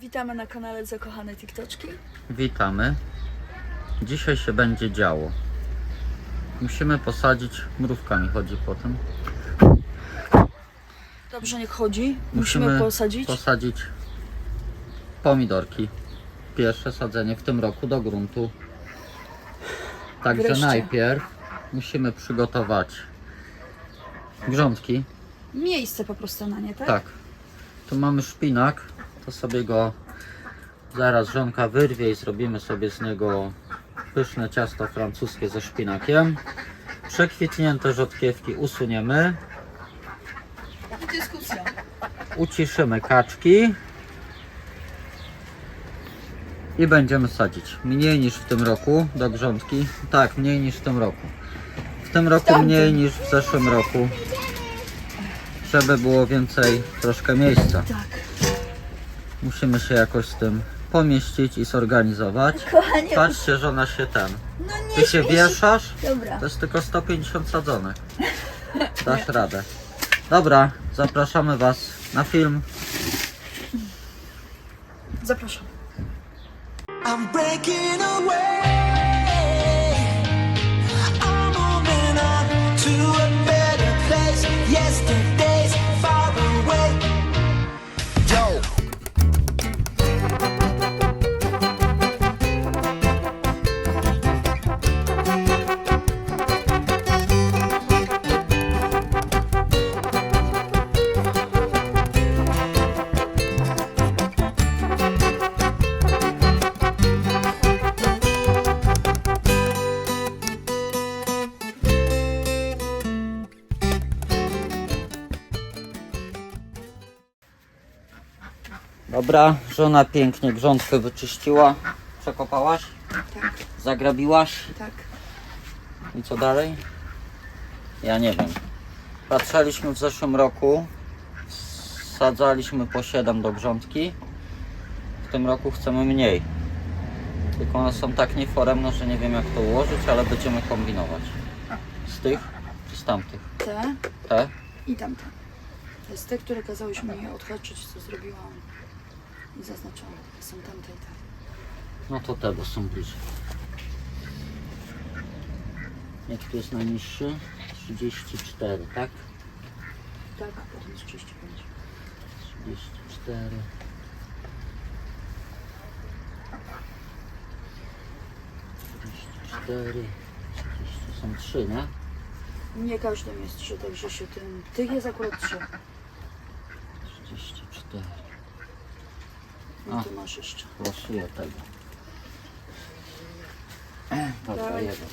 Witamy na kanale Zakochane TikToczki. Witamy. Dzisiaj się będzie działo. Musimy posadzić, mrówka mi chodzi po tym. Dobrze, niech chodzi. Musimy, posadzić. posadzić pomidorki. Pierwsze sadzenie w tym roku do gruntu. Także Wreszcie. najpierw musimy przygotować grządki. Miejsce po prostu na nie, tak? Tak. Tu mamy szpinak, to sobie go zaraz żonka wyrwie i zrobimy sobie z niego pyszne ciasto francuskie ze szpinakiem. Przekwitnięte rzodkiewki usuniemy, Dyskusja. uciszymy kaczki i będziemy sadzić. Mniej niż w tym roku do grządki. Tak, mniej niż w tym roku. W tym roku mniej niż w zeszłym roku. Żeby było więcej troszkę miejsca. Tak. Musimy się jakoś z tym pomieścić i zorganizować. Kochanie, Patrzcie, że ona się ten. no nie Ty się śmiej wieszasz? Dobra. To jest tylko 150 sadzonek. Dasz radę. Dobra, zapraszamy Was na film. Zapraszam. I'm breaking away. Dobra, żona pięknie grządkę wyczyściła. Przekopałaś? Tak, Zagrabiłaś? tak. I co dalej? Ja nie wiem. Patrzeliśmy w zeszłym roku. Sadzaliśmy po 7 do grządki. W tym roku chcemy mniej. Tylko one są tak nieforemne, że nie wiem jak to ułożyć, ale będziemy kombinować. Z tych czy z tamtych? Te Te? i tamte. To jest te, które kazałeś mi odhaczyć, co zrobiłam i zaznaczone. Są tamte i te. No to te, bo są bliżej. Jaki tu jest najniższy? 34, tak? Tak, potem jest 35. 34. Cztery, są trzy, nie? Nie każdym jest trzy, także się tym... Tych jest akurat trzy. 34. No A. tu masz jeszcze. Losuję tego. Dobra, jeden.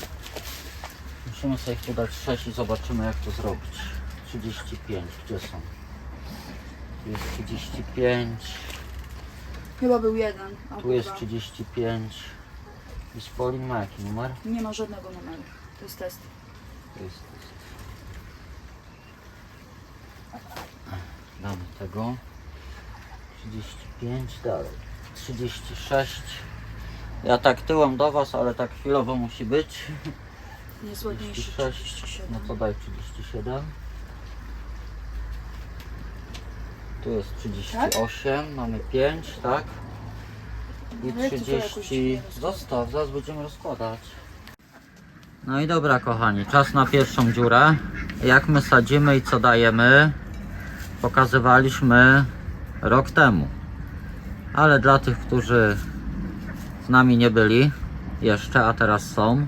Musimy sobie tu dać 6 i zobaczymy jak to zrobić. 35, gdzie są? Tu jest 35, Chyba był jeden. tu jest dwa. 35. I Spolin ma jaki numer? Nie ma żadnego numeru. To jest test. To jest, to jest. Damy tego. 35, dalej. 36. Ja tak tyłem do Was, ale tak chwilowo musi być. Jest ładniejszy 36. 37. No to daj 37. Tu jest 38, mamy 5, tak? I Ale jak ty to jakoś 30. dziwnie rozkładasz? Zostaw, zaraz będziemy rozkładać. No i dobra kochani, czas na pierwszą dziurę. Jak my sadzimy i co dajemy, pokazywaliśmy rok temu. Ale dla tych, którzy z nami nie byli jeszcze, a teraz są,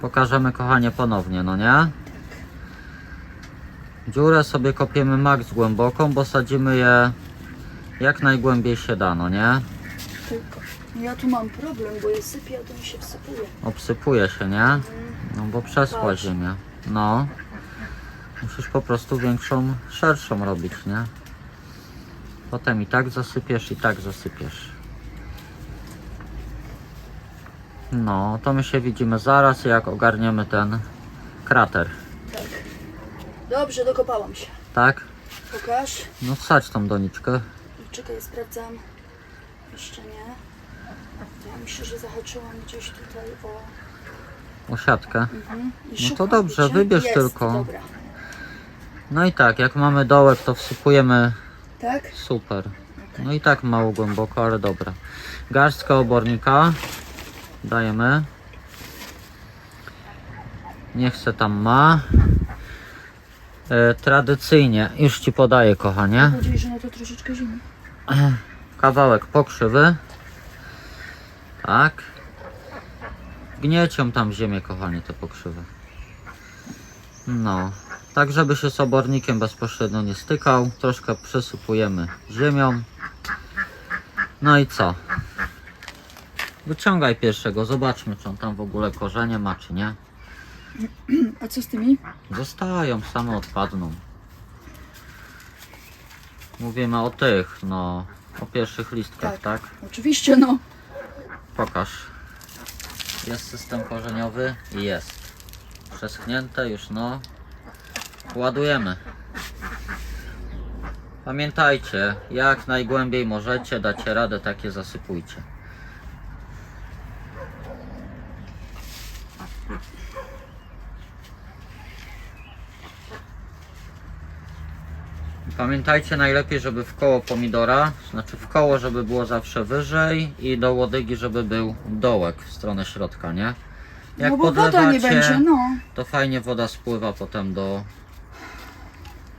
pokażemy kochanie ponownie, no nie? Dziurę sobie kopiemy max głęboką, bo sadzimy je jak najgłębiej się da, no nie? Tylko. Ja tu mam problem, bo je sypię, a to mi się wsypuje. Obsypuje się, nie? No bo przeschła Patrz. ziemia. No. Musisz po prostu większą, szerszą robić, nie? Potem i tak zasypiesz, i tak zasypiesz. No, to my się widzimy zaraz, jak ogarniemy ten krater, Tak. Dobrze, dokopałam się. tak? Pokaż. No wsadź tą doniczkę. Czekaj, sprawdzam. Jeszcze nie. Ja myślę, że zahaczyłam gdzieś tutaj o... Osiadkę. Mhm. I No to dobrze, wiecie? wybierz Jest, tylko. dobra. No i tak, jak mamy dołek, to wsypujemy Tak? super. No i tak mało głęboko, ale dobra. Garstka obornika. Dajemy. Niech se tam ma. E, tradycyjnie, już ci podaję, kochanie. Nadzieję, że na to troszeczkę zimno. Kawałek pokrzywy. Tak. Gniecią tam ziemię, kochanie, te pokrzywy. No. Tak, żeby się z obornikiem bezpośrednio nie stykał. Troszkę przysypujemy ziemią. No i co? Wyciągaj pierwszego, zobaczmy, czy on tam w ogóle korzenie ma, czy nie. A co z tymi? Zostają, same odpadną. Mówimy o tych, no, o pierwszych listkach, Tak. tak? Oczywiście, no. Pokaż. Jest system korzeniowy? Jest. Przeschnięte już, no. Ładujemy. Pamiętajcie, jak najgłębiej możecie, dacie radę, takie zasypujcie. Pamiętajcie najlepiej, żeby w koło pomidora, znaczy w koło, żeby było zawsze wyżej i do łodygi, żeby był dołek w stronę środka, nie? Jak no bo woda nie będzie, no. to fajnie woda spływa potem do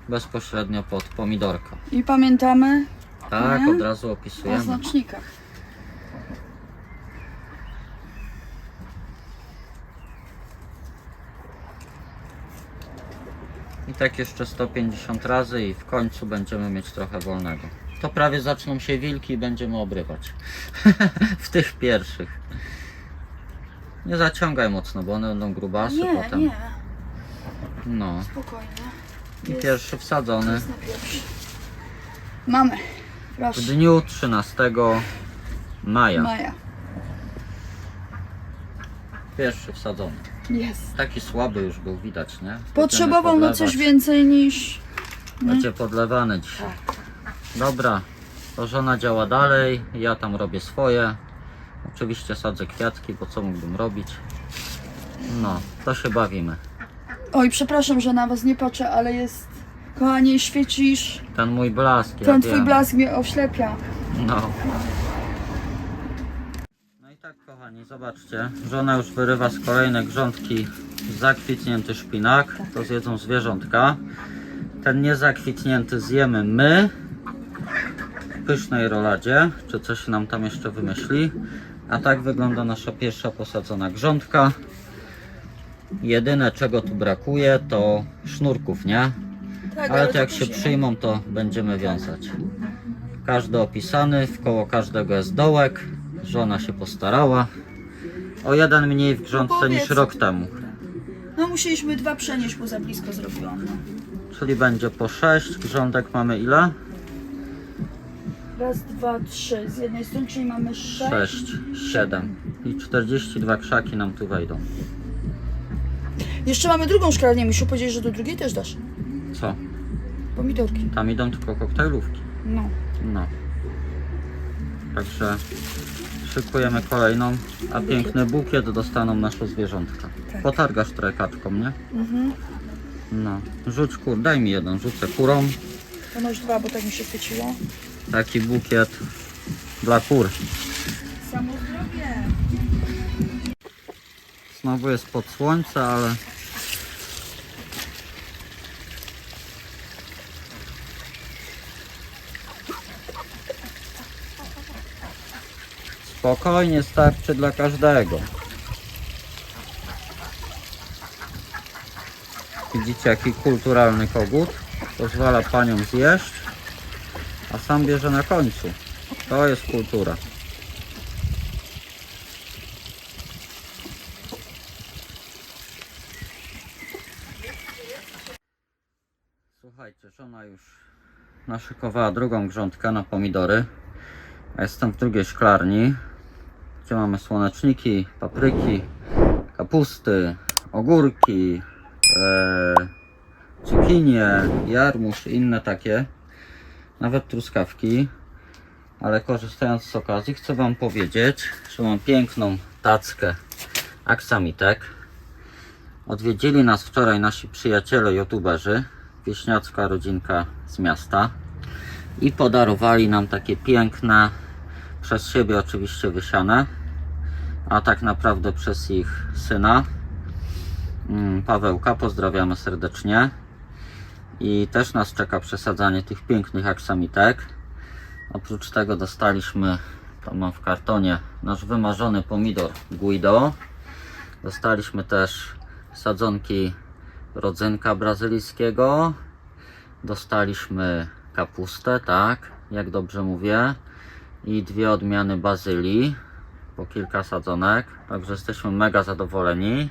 bezpośrednio pod pomidorka. I pamiętamy Tak, Nie? od razu o opisujemy. znacznikach. I tak jeszcze 150 razy i w końcu będziemy mieć trochę wolnego. To prawie zaczną się wilki i będziemy obrywać. w tych pierwszych. Nie zaciągaj mocno, bo one będą grubasy Nie, potem. nie, No. spokojnie. I pierwszy wsadzony. Mamy. w Proszę. dniu 13 maja. Maja. Pierwszy wsadzony. Jest. Taki słaby już był widać, nie? Potrzebował no coś więcej niż... Będzie podlewany dzisiaj. Dobra, to żona działa dalej, ja tam robię swoje. Oczywiście sadzę kwiatki, bo co mógłbym robić? No, to się bawimy. Oj, przepraszam, że na was nie patrzę, ale jest... Kochanie, świecisz. Ten mój blask, ja Ten twój wiem. blask mnie oślepia. No. No i tak kochani, zobaczcie, żona już wyrywa z kolejne grządki zakwitnięty szpinak, to zjedzą zwierzątka. Ten niezakwitnięty zjemy my w pysznej roladzie, czy coś nam tam jeszcze wymyśli. A tak wygląda nasza pierwsza posadzona grządka. Jedyne czego tu brakuje to sznurków, nie? Tak, Ale to jak się przyjmą, to będziemy wiązać. Każdy opisany, w koło każdego jest dołek. Żona się postarała. O jeden mniej w grządce niż Powiedz. rok temu. No musieliśmy dwa przenieść, bo za blisko zrobiłam. No. Czyli będzie po 6. Grządek mamy ile? Raz, dwa, trzy. Z jednej strony, czyli mamy sześć. 6, 7. I 42 krzaki nam tu wejdą. Jeszcze mamy drugą szklarnię. Musisz powiedzieć, że do drugiej też dasz. Co? Pomidorki. Tam idą tylko koktajlówki. No. No. Także szykujemy kolejną, a piękny bukiet dostaną nasze zwierzątka. Tak. Potargasz trochę kaczką, nie? Mhm. No. Rzuć kur, daj mi jeden, rzucę kurą. To masz dwa, bo tak mi się chwyciło. Taki bukiet dla kur. Samo zdrowie. Znowu jest pod słońce, ale spokojnie starczy dla każdego. Widzicie jaki kulturalny kogut. Pozwala paniom zjeść, a sam bierze na końcu. To jest kultura. Słuchajcie, żona już naszykowała drugą grządkę na pomidory. Jestem w drugiej szklarni, gdzie mamy słoneczniki, papryki, kapusty, ogórki, e, cukinie, jarmuż i inne takie. Nawet truskawki. Ale korzystając z okazji chcę Wam powiedzieć, że mam piękną tackę aksamitek. Odwiedzili nas wczoraj nasi przyjaciele youtuberzy, wieśniacka rodzinka z miasta. I podarowali nam takie piękne, przez siebie oczywiście wysiane, a tak naprawdę przez ich syna mm, Pawełka. Pozdrawiamy serdecznie. I też nas czeka przesadzanie tych pięknych aksamitek. Oprócz tego dostaliśmy, to mam w kartonie, nasz wymarzony pomidor Guido. Dostaliśmy też sadzonki rodzynka brazylijskiego. Dostaliśmy kapustę, tak, jak dobrze mówię. I dwie odmiany bazylii, po kilka sadzonek. Także jesteśmy mega zadowoleni.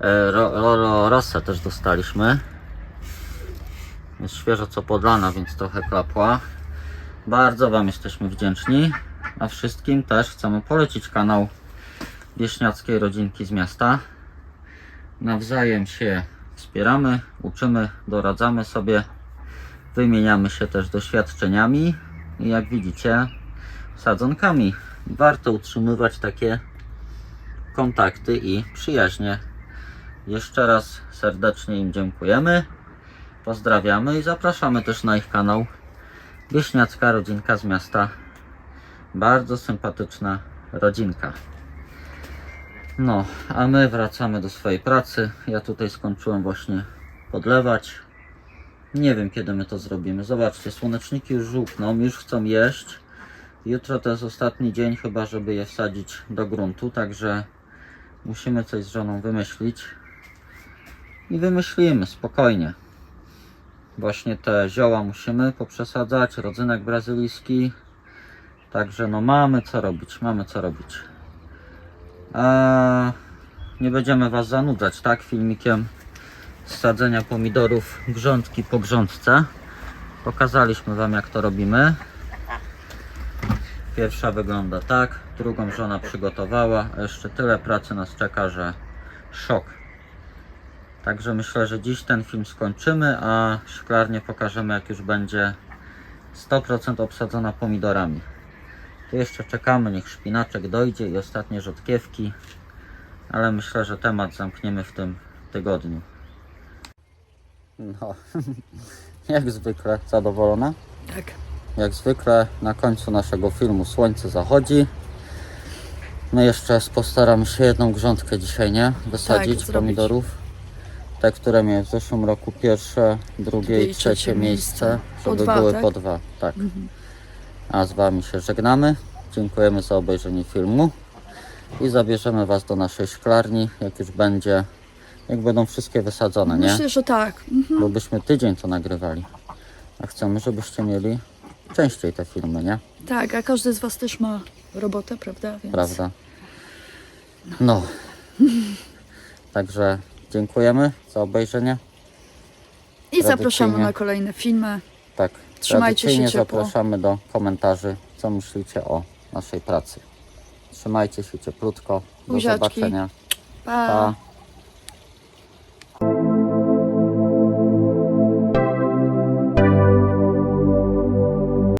E, Ro, ro, też dostaliśmy. Jest świeżo co podlana, więc trochę klapła. Bardzo Wam jesteśmy wdzięczni. A wszystkim też chcemy polecić kanał Wieśniackiej Rodzinki z Miasta. Nawzajem się wspieramy, uczymy, doradzamy sobie, wymieniamy się też doświadczeniami i jak widzicie, sadzonkami. Warto utrzymywać takie kontakty i przyjaźnie. Jeszcze raz serdecznie im dziękujemy, pozdrawiamy i zapraszamy też na ich kanał Wieśniacka Rodzinka z Miasta. Bardzo sympatyczna rodzinka. No, a my wracamy do swojej pracy. Ja tutaj skończyłem właśnie podlewać. Nie wiem kiedy my to zrobimy. Zobaczcie, słoneczniki już żółkną, już chcą jeść. Jutro to jest ostatni dzień chyba, żeby je wsadzić do gruntu, także musimy coś z żoną wymyślić. I wymyślimy, spokojnie. Właśnie te zioła musimy poprzesadzać, rodzynek brazylijski. Także no mamy co robić, mamy co robić. A nie będziemy Was zanudzać, tak? Filmikiem sadzenia pomidorów grządki po grządce. Pokazaliśmy Wam jak to robimy. Pierwsza wygląda tak, drugą żona przygotowała. Jeszcze tyle pracy nas czeka, że szok. Także myślę, że dziś ten film skończymy, a szklarnię pokażemy jak już będzie 100% obsadzona pomidorami. Tu jeszcze czekamy, niech szpinaczek dojdzie i ostatnie rzodkiewki, ale myślę, że temat zamkniemy w tym tygodniu. No, jak zwykle zadowolona? Tak. Jak zwykle na końcu naszego filmu słońce zachodzi. My jeszcze postaramy się jedną grządkę dzisiaj, nie? Wysadzić Tak, pomidorów. Te, które miały w zeszłym roku pierwsze, drugie i trzecie miejsce. Po żeby dwa, były tak? po dwa. Tak. A z Wami się żegnamy. Dziękujemy za obejrzenie filmu i zabierzemy Was do naszej szklarni, jak już będzie, jak będą wszystkie wysadzone, nie? Myślę, że tak. Mhm. Bo byśmy tydzień to nagrywali. A chcemy, żebyście mieli częściej te filmy, nie? Tak, a każdy z Was też ma robotę, prawda? Więc Prawda? No. Także dziękujemy za obejrzenie. I zapraszamy na kolejne filmy. Tak. Trzymajcie się ciepło. zapraszamy do komentarzy, co myślicie o naszej pracy. Trzymajcie się cieplutko. Do Buziaczki. zobaczenia. Pa! Pa.